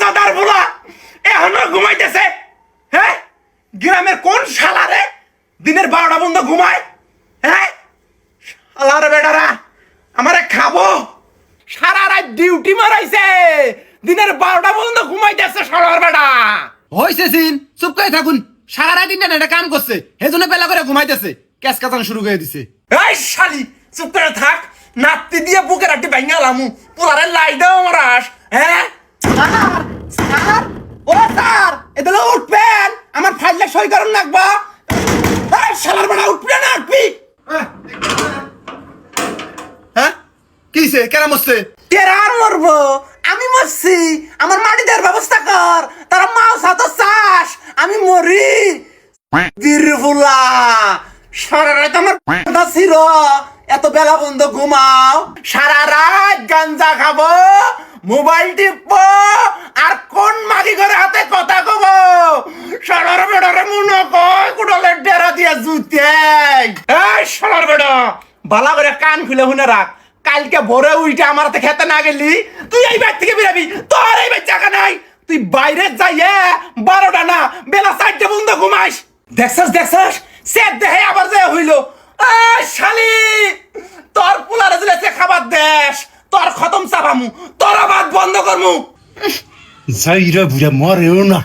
জাদার বলা এখনও ঘুমাইতেছে হ্যাঁ গ্রামের কোন শালারে দিনের বারোটা বন্ধ ঘুমায় হ্যাঁ শালার বেটারা আমারে খাব। সারা রাত ডিউটি মারাইছে দিনের বারোটা পর্যন্ত ঘুমাইতেছে শালার বেটা। সিন চুপ করে থাকুন। সারা রাত ইন্টারনেটে কাম করছে সেজন্য বেলা করে ঘুমাইতেছে। ক্যাশ কাটানো শুরু করে দিছে। এই শালি চুপ করে থাক। নাতি দিয়ে বুকের আটি ভাঙা লামু। পোলারে লাই দাও আমারাস হ্যাঁ আমার সই করুন এই শালার বেটা উঠবে না উঠবি। হ্যাঁ? কিছে কেরাম হচ্ছে তেরা আর মরবো। আমি মরছি। আমার মাটি দেওয়ার ব্যবস্থা কর। তারা মাও সাতো চাস আমি মরি। বীরফুলা সারা রাত আমার কথা ছিল। এত বেলা বন্ধ ঘুমাও। সারা রাত গাঞ্জা খাব মোবাইল টিপবো আর কোন মাগি করে হাতে কথা কব সারার বেড়ারে মনে কয়, কুড়ালের ডেরা দিয়ে জুতে এই সারার বেড়া ভালো করে কান খুলে শুনে রাখ। কালকে ভোরে উইটা আমার হাতে খেতে না গেলি, তুই এই বাইর থেকে বেরাবি। তোর এই বাইর জায়গা নাই। তুই বাইরে যাইয়ে বারোটা না, বেলা চারটে বন্ধ ঘুমাইস দেখছস দেখছস? সে দেহে আবার যে হইল। শালি, তোর পোলারে দিলে খাবার দেশ। তোর খতম চাপামু, তোর আবার বন্ধ করমু। যাইরা বুড়া মরেও না।